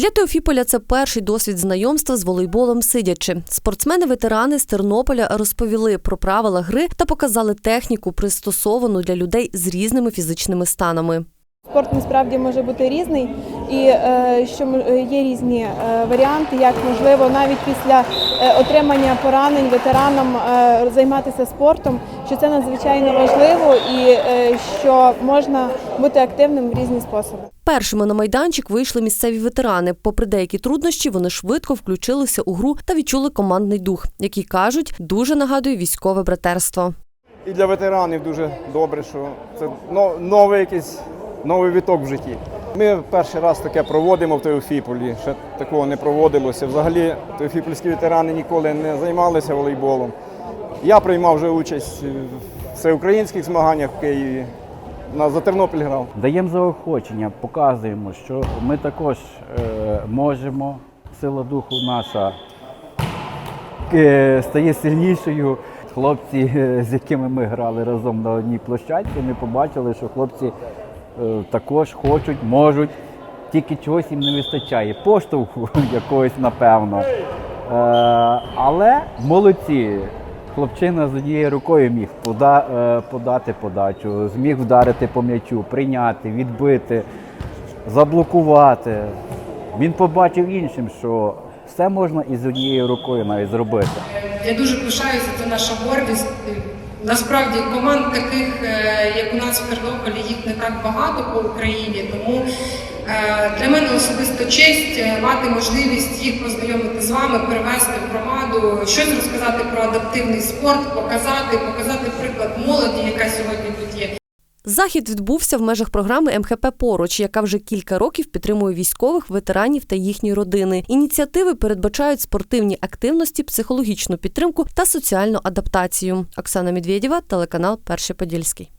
Для Теофіполя це перший досвід знайомства з волейболом сидячи. Спортсмени-ветерани з Тернополя розповіли про правила гри та показали техніку, пристосовану для людей з різними фізичними станами. Спорт насправді може бути різний, і е, що є різні е, варіанти, як можливо навіть після е, отримання поранень ветеранам займатися спортом, що це надзвичайно важливо і що можна бути активним в різні способи. Першими на майданчик вийшли місцеві ветерани. Попри деякі труднощі, вони швидко включилися у гру та відчули командний дух, який кажуть, дуже нагадує військове братерство. І для ветеранів дуже добре, що це новий якийсь новий віток в житті. Ми перший раз таке проводимо в Теофіполі, ще такого не проводилося. Взагалі теофіпольські ветерани ніколи не займалися волейболом. Я приймав вже участь в всеукраїнських змаганнях в Києві. На за Тернопіль грав. Даємо заохочення, показуємо, що ми також е, можемо, сила духу наша е, стає сильнішою. Хлопці, е, з якими ми грали разом на одній площадці, ми побачили, що хлопці е, також хочуть, можуть, тільки чогось їм не вистачає. Поштовху якогось, напевно. Е, але молодці. Хлопчина з однією рукою міг пода, е, подати подачу, зміг вдарити по м'ячу, прийняти, відбити, заблокувати. Він побачив іншим, що все можна і з однією рукою навіть зробити. Я дуже пишаюся, це наша гордість. Насправді команд таких, е, як у нас в Тернополі, їх не так багато по Україні. Тому для мене особисто честь е, мати можливість їх познайомити з вами, привести в громаду, щось розказати про адаптивний спорт, показати, показати приклад молоді, яка сьогодні тут є. Захід відбувся в межах програми МХП Поруч, яка вже кілька років підтримує військових, ветеранів та їхні родини. Ініціативи передбачають спортивні активності, психологічну підтримку та соціальну адаптацію. Оксана Медведєва, телеканал Перший Подільський.